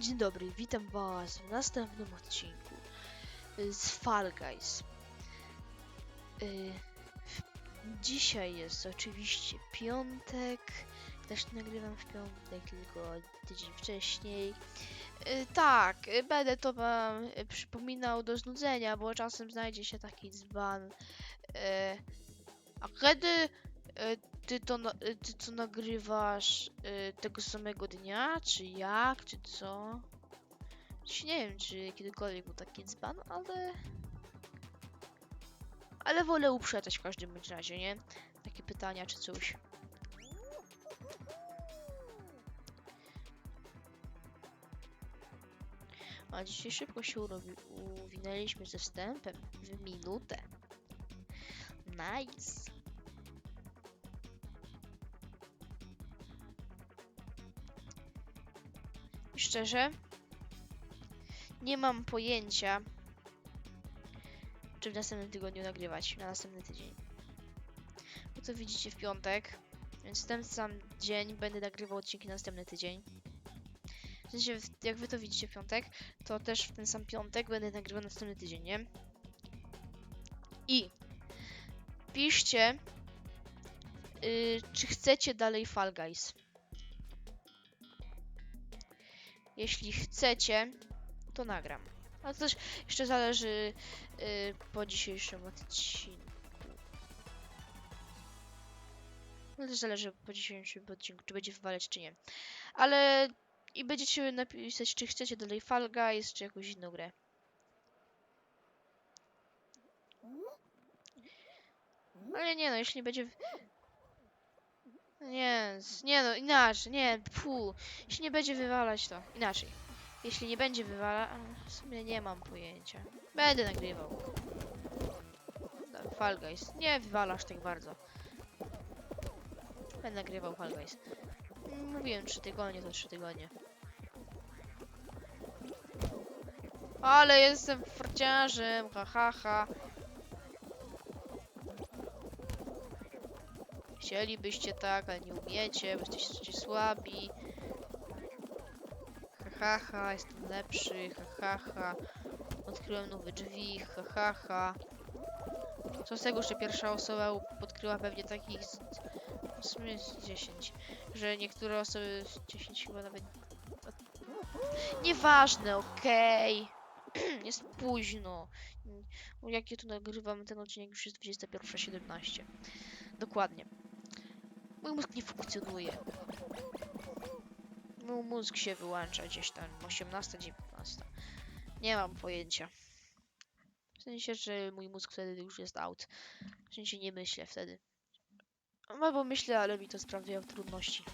Dzień dobry, witam was w następnym odcinku z Fall Guys. Y, Dzisiaj jest oczywiście piątek, też nagrywam w piątek, tylko tydzień wcześniej. Y, Tak, y, będę to wam przypominał do znudzenia, bo czasem znajdzie się taki dzban. A kiedy ty to, y, ty to nagrywasz y, tego samego dnia, czy jak, czy co? Czy nie wiem, czy kiedykolwiek był taki dzban, ale... Ale wolę uprzedzać w każdym razie, nie? Takie pytania czy coś. A dzisiaj szybko się urobi, uwinęliśmy ze wstępem w minutę. Nice. Szczerze, nie mam pojęcia, czy w następnym tygodniu nagrywać, na następny tydzień. Bo to widzicie w piątek, więc ten sam dzień będę nagrywał odcinki na następny tydzień. W sensie, jak wy to widzicie w piątek, to też w ten sam piątek będę nagrywał następny tydzień, nie? I piszcie, y, czy chcecie dalej Fall Guys. Jeśli chcecie, to nagram. Ale to też jeszcze zależy y, po dzisiejszym odcinku. Ale też zależy po dzisiejszym odcinku, czy będzie wywalać, czy nie. Ale i będziecie napisać, czy chcecie dalej Fall Guys, czy jakąś inną grę. Ale nie no, jeśli będzie... Nie, nie no, inaczej, nie, fu. Jeśli nie będzie wywalać, to inaczej. Jeśli nie będzie wywalać, w sumie nie mam pojęcia. Będę nagrywał. Fall Guys. Nie wywalasz tak bardzo. Będę nagrywał Fall Guys. Mówiłem 3 tygodnie, to 3 tygodnie. Ale jestem farciarzem, ha ha ha. Chcielibyście tak, ale nie umiecie, bo jesteście słabi. Ha ha ha, jestem lepszy, ha ha ha. Odkryłem nowe drzwi, ha ha ha. Co z tego, że pierwsza osoba u- odkryła pewnie takich z, w sumie z 10, że niektóre osoby z 10 chyba nawet... Nieważne, okej. jest późno. Jak ja tu nagrywam ten odcinek już jest 21.17. Dokładnie. Mój mózg nie funkcjonuje. Mój mózg się wyłącza gdzieś tam 18, 19. Nie mam pojęcia. W sensie, że mój mózg wtedy już jest out. W sensie nie myślę wtedy. Albo myślę, ale mi to sprawia trudności.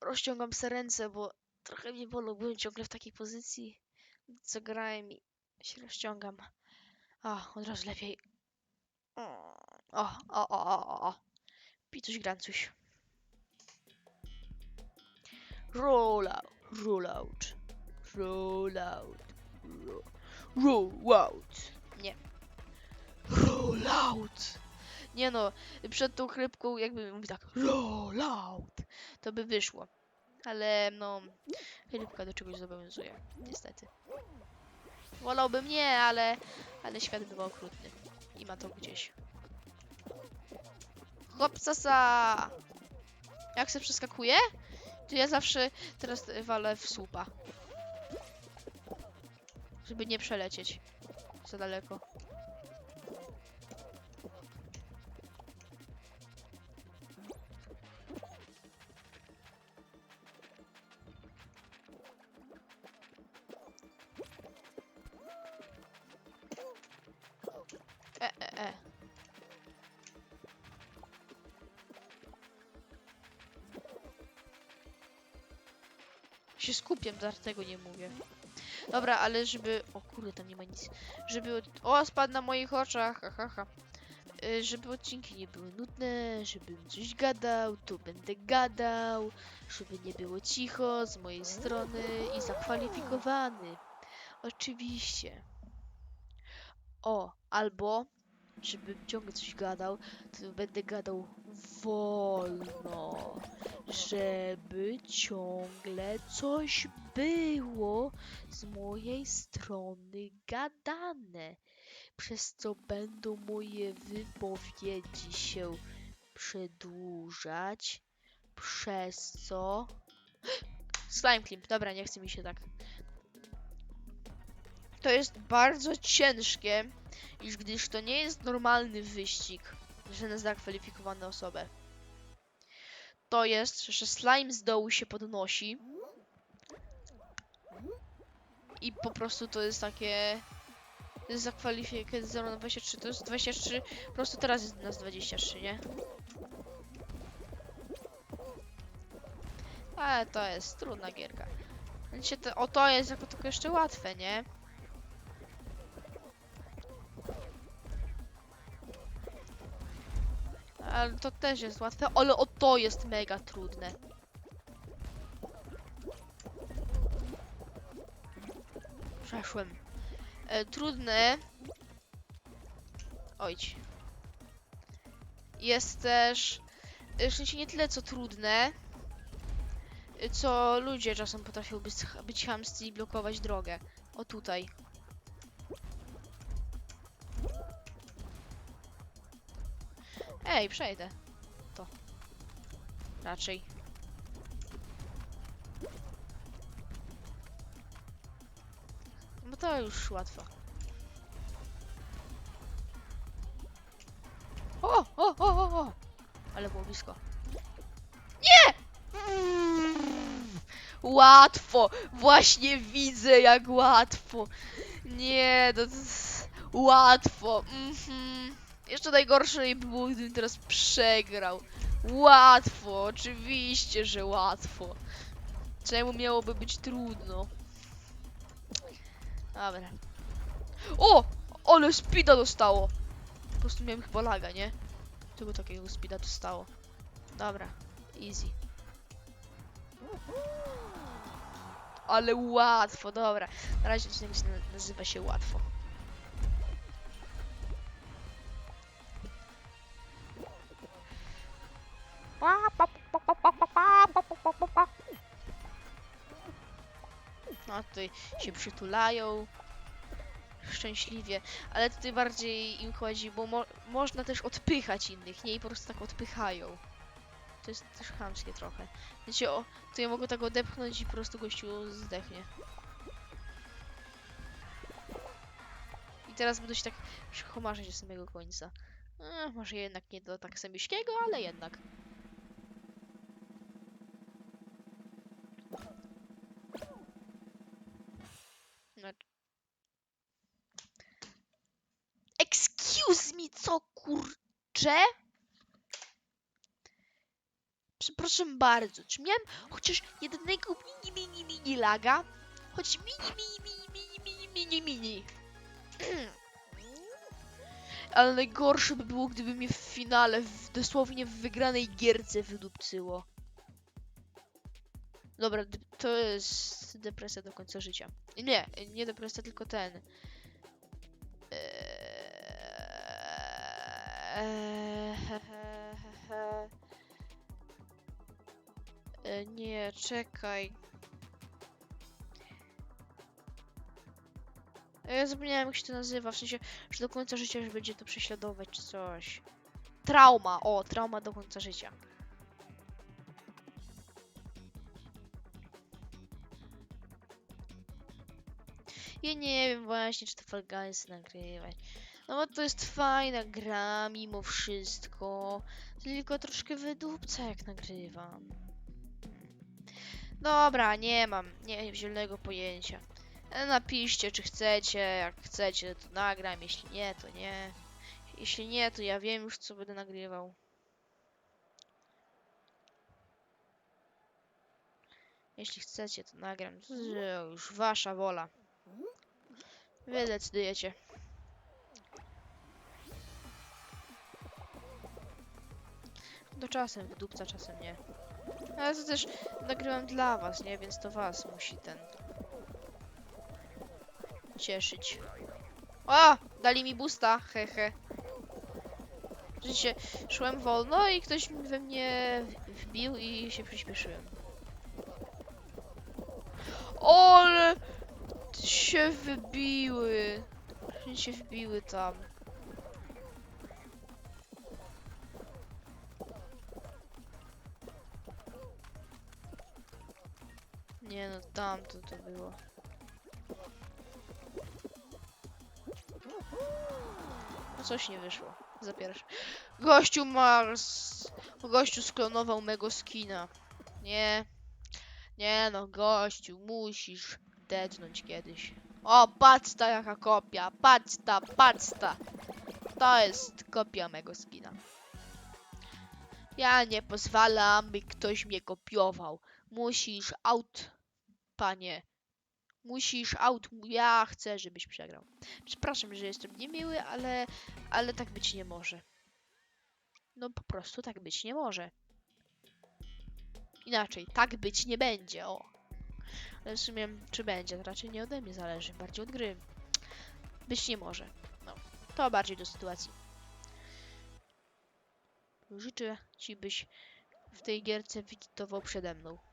Rozciągam se ręce, bo trochę mnie bolą. Byłem ciągle w takiej pozycji, co grałem i się rozciągam. A, od razu lepiej. O, o, o, o, o, o. Picuś grancuś. Roll out, roll out, roll out, ro- roll out. Nie. Roll out. Nie no, przed tą chrypką jakby mówił tak roll out, to by wyszło. Ale no, chrypka do czegoś zobowiązuje, niestety. Wolałbym nie, ale, ale świat bywa okrutny. I ma to gdzieś. Hopsasa! Jak se przeskakuje? To ja zawsze teraz walę w słupa. Żeby nie przelecieć za daleko. Się skupiam, dlatego nie mówię. Dobra, ale żeby... O kurde, tam nie ma nic. Żeby... O, spadł na moich oczach, ha, ha, ha. Y, Żeby odcinki nie były nudne, żebym coś gadał, to będę gadał, żeby nie było cicho z mojej strony i zakwalifikowany. Oczywiście. O, albo żebym ciągle coś gadał, to będę gadał wolno, żeby ciągle coś było z mojej strony gadane, przez co będą moje wypowiedzi się przedłużać, przez co... Slime Climb, dobra, nie chce mi się tak. To jest bardzo ciężkie, iż gdyż to nie jest normalny wyścig, że na zakwalifikowane osobę. To jest, że slime z dołu się podnosi i po prostu to jest takie zakwalifikowane 0 na 23, to jest 23, po prostu teraz jest nas 23, nie? Ale to jest trudna gierka. O to jest jako tylko jeszcze łatwe, nie? Ale to też jest łatwe, ale o to jest mega trudne. Przeszłem. E, trudne. Ojć. Jest też. e, W nie tyle co trudne, e, co ludzie czasem potrafią być, być i blokować drogę. O tutaj. Ej, przejdę. To. Raczej. Bo to już łatwo. O, o, o, o, o! Ale było blisko. Nie! Łatwo! Właśnie widzę, jak łatwo. Nie, to jest łatwo. Mhm. Jeszcze najgorsze by było, gdybym teraz przegrał. Łatwo, oczywiście, że łatwo. Czemu miałoby być trudno? Dobra. O! Ale speeda dostało! Po prostu miałem chyba laga, nie? Tylko takiego speeda dostało. Dobra, easy. Ale łatwo, dobra. Na razie odcinek nazywa się łatwo. No tutaj się przytulają. Szczęśliwie, ale tutaj bardziej im chodzi, bo mo można też odpychać innych, nie? I po prostu tak odpychają. To jest też chamskie trochę. Wiecie, o, to ja mogę tak odepchnąć i po prostu gościu zdechnie. I teraz będę się tak przychomarzyć do samego końca. E, może jednak nie do tak samiuśkiego, ale jednak. Co kurcze? Przepraszam bardzo, czy miałem chociaż jednego mini, mini, mini laga? Choć mini, mini, mini, mini, mini, mini. Ale najgorsze by było, gdyby mnie w finale, w, dosłownie w wygranej gierce wydupcyło. Dobra, to jest depresja do końca życia. Nie, nie depresja, tylko ten. Eee, Nie, czekaj. E, Ja zapomniałem jak się to nazywa, w sensie, że do końca życia już będzie to prześladować czy coś. Trauma, o, trauma do końca życia. Ja nie wiem właśnie, czy to Fall Guys nagrywać. No bo to jest fajna gra mimo wszystko. Tylko troszkę wydupca jak nagrywam. Dobra, nie mam, nie mam zielonego pojęcia. E, Napiszcie, czy chcecie, jak chcecie, to nagram, jeśli nie, to nie. Jeśli nie, to ja wiem już, co będę nagrywał. Jeśli chcecie, to nagram. To już wasza wola. Wy decydujecie. To czasem wydupca, czasem nie. Ale to też nagrywam dla was, nie? Więc to was musi ten... cieszyć. O! Dali mi busta, hehe. Życie, szłem wolno i ktoś we mnie wbił i się przyspieszyłem. Ale się wybiły. Się wbiły tam. To to było. No coś nie wyszło. Za pierwszy. Gościu Mars. Gościu sklonował mego skina. Nie. Nie no, gościu, musisz dednąć kiedyś. O, patrz ta jaka kopia. Patrz ta, patrz ta. To jest kopia mego skina. Ja nie pozwalam, by ktoś mnie kopiował. Musisz out, panie. Musisz out. Ja chcę, żebyś przegrał. Przepraszam, że jestem niemiły, ale, ale tak być nie może. No po prostu tak być nie może. Inaczej, tak być nie będzie, o. Ale w sumie, czy będzie, to raczej nie ode mnie zależy, bardziej od gry. Być nie może. No, to bardziej do sytuacji. Życzę ci, byś w tej gierce widytował przede mną.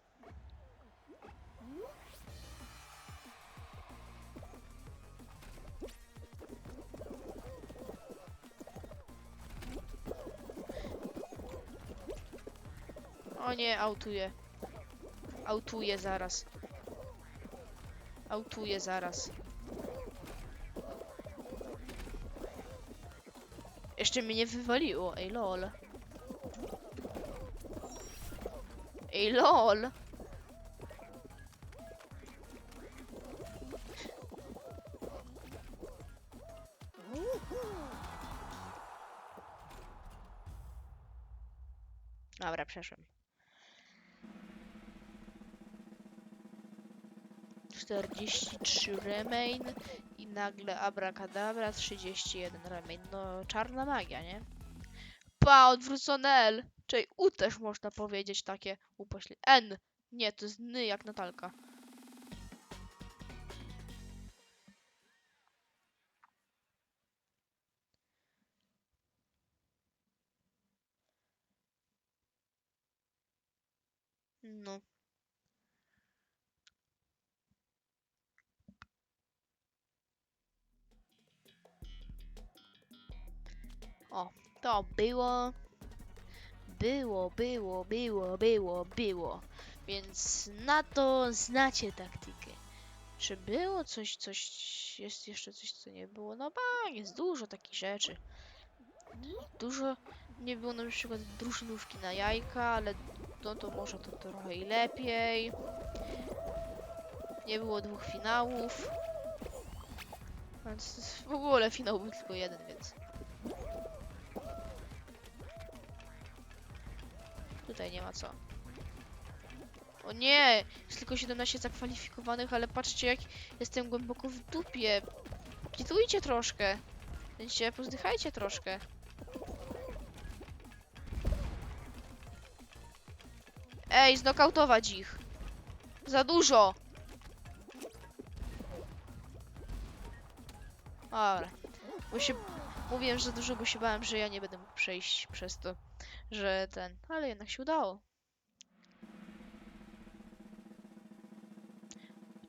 O nie, autuje. Autuje zaraz. Autuje zaraz. Jeszcze mnie nie wywaliło, ej lol. Ej lol. Dobra, przeszłem. 43 remain i nagle abracadabra 31 remain. No, czarna magia, nie? Pa, odwrócone L. Czyli U też można powiedzieć takie upośle. N. Nie, to jest N jak Natalka. No. To było. Było, było, było, było, było. Więc na to znacie taktykę. Czy było coś, coś, jest jeszcze coś, co nie było? No ba, jest dużo takich rzeczy. Dużo nie było na przykład drużynówki na jajka, ale no to może to trochę i lepiej. Nie było dwóch finałów. Więc w ogóle finał był tylko jeden, więc. Tutaj nie ma co. O nie! Jest tylko 17 zakwalifikowanych, ale patrzcie jak jestem głęboko w dupie. Kitujcie troszkę. Wiecie, pozdychajcie troszkę. Ej, znokautować ich. Za dużo. Dobra. Bo się... Mówiłem, że dużo, bo się bałem, że ja nie będę mógł przejść przez to, że ten... Ale jednak się udało.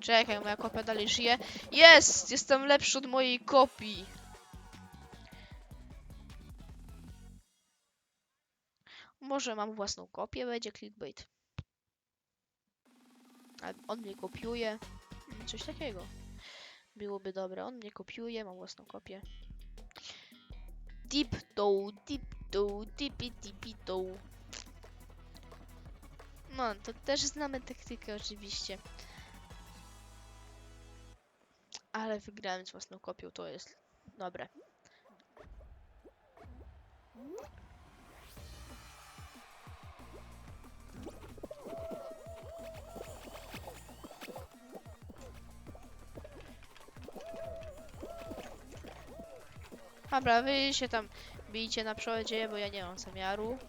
Czekaj, moja kopia dalej żyje. Jest! Jestem lepszy od mojej kopii. Może mam własną kopię, będzie clickbait. A on mnie kopiuje. Mm, Coś takiego. Byłoby dobre. On mnie kopiuje, mam własną kopię. Deep toe, deep toe, dippy dippy toe. No, to też znamy taktykę oczywiście. Ale wygrałem z własną kopią, to jest dobre. Dobra, wy się tam bijcie na przodzie, bo ja nie mam zamiaru.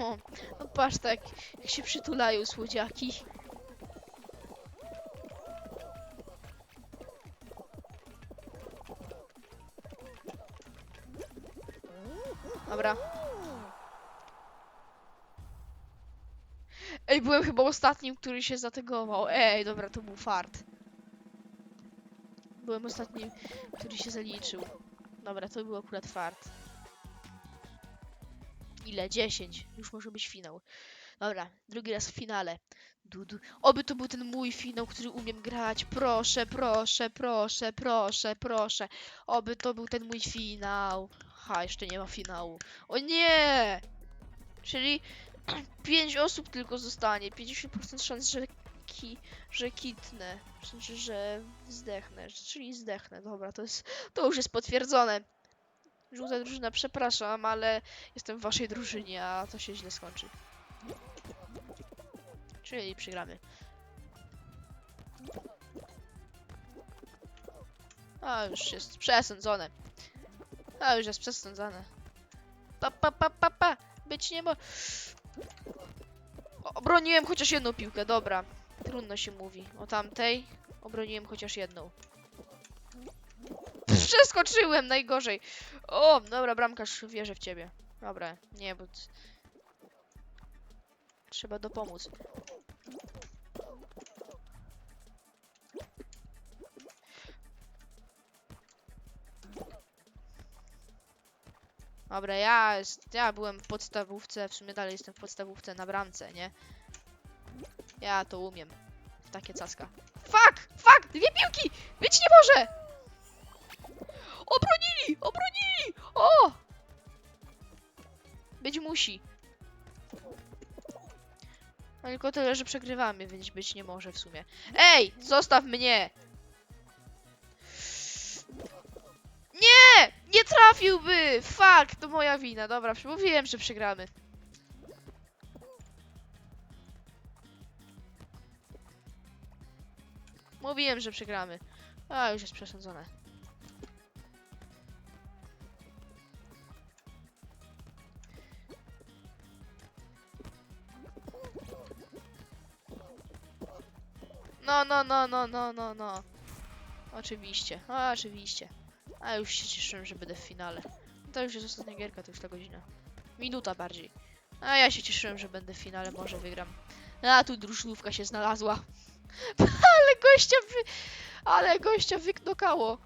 O, no patrz tak, jak się przytulają słodziaki. Ostatnim, który się zategował. Ej, dobra, to był fart. Byłem ostatnim, który się zaliczył. Dobra, to był akurat fart. Ile? 10. Już może być finał. Dobra, drugi raz w finale. Dudu. Oby to był ten mój finał, który umiem grać. Proszę, proszę, proszę, proszę, proszę. Oby to był ten mój finał. Ha, jeszcze nie ma finału. O nie! Czyli 5 osób tylko zostanie. 50% szans, że, ki, że kitnę. Sensie, że zdechnę. Czyli zdechnę. Dobra, to, jest, to już jest potwierdzone. Żółta drużyna, przepraszam, ale jestem w waszej drużynie, a to się źle skończy. Czyli przegramy. A już jest przesądzone. A już jest przesądzone. Pa, pa, pa, pa, pa. Być nie mo... Obroniłem chociaż jedną piłkę, dobra. Trudno się mówi. O tamtej obroniłem chociaż jedną. Przeskoczyłem najgorzej. O, dobra, bramkarz wierzę w ciebie. Dobra, nie, bo... Trzeba dopomóc. Dobra, ja, ja byłem w podstawówce, w sumie dalej jestem w podstawówce na bramce, nie? Ja to umiem. W takie caska. Fuck! Fuck! Dwie piłki! Być nie może! Obronili! Obronili! O! Być musi. No Tylko tyle, że przegrywamy, więc być nie może w sumie. Ej! Zostaw mnie! Nie! Nie trafiłby! Fuck! To moja wina. Dobra, mówiłem, że przegramy. Mówiłem, że przegramy. A, już jest przesądzone. No, no, no, no, no, no, no. Oczywiście, oczywiście. A już się cieszyłem, że będę w finale. To już jest ostatnia gierka, to już ta godzina. Minuta bardziej. A ja się cieszyłem, że będę w finale, może wygram. A tu drużynówka się znalazła. Ale gościa wy... Ale gościa wyknokało.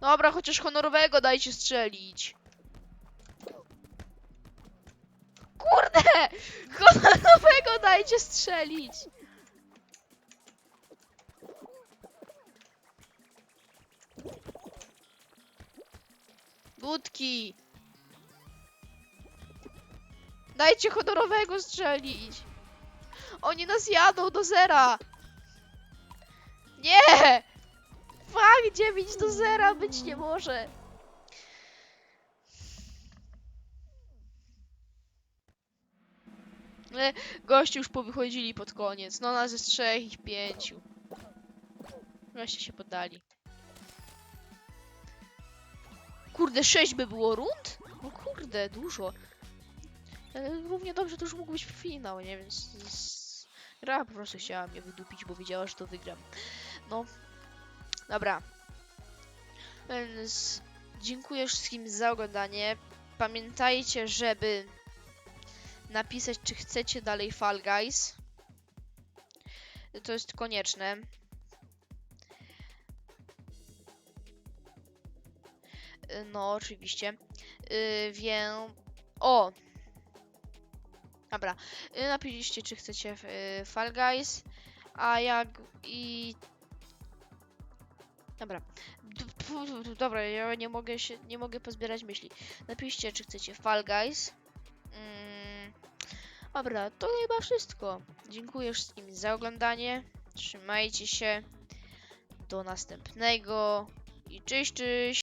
Dobra, chociaż honorowego dajcie strzelić. Kurde! Honorowego dajcie strzelić. Budki. Dajcie honorowego strzelić. Oni nas jadą do zera. Nie! Fuck, 9 do zera być nie może. Ale goście już powychodzili pod koniec. No nas jest trzech ich pięciu. Goście się poddali. Kurde, sześć by było rund? O kurde, dużo. Ale równie dobrze to już mógł być finał, nie? Więc... Gra po prostu chciała mnie wydupić, bo wiedziała, że to wygram. No. Dobra. Więc dziękuję wszystkim za oglądanie. Pamiętajcie, żeby napisać, czy chcecie dalej Fall Guys. To jest konieczne. Y, No, oczywiście. Yy, wiem. O! Dobra. Yy, napiszcie, czy chcecie yy, Fall Guys. A jak i. Dobra. Dobra, ja nie mogę się, nie mogę pozbierać myśli. Napiszcie, czy chcecie Fall Guys. Mm, dobra, to chyba wszystko. Dziękuję wszystkim za oglądanie. Trzymajcie się. Do następnego. I cześć, cześć.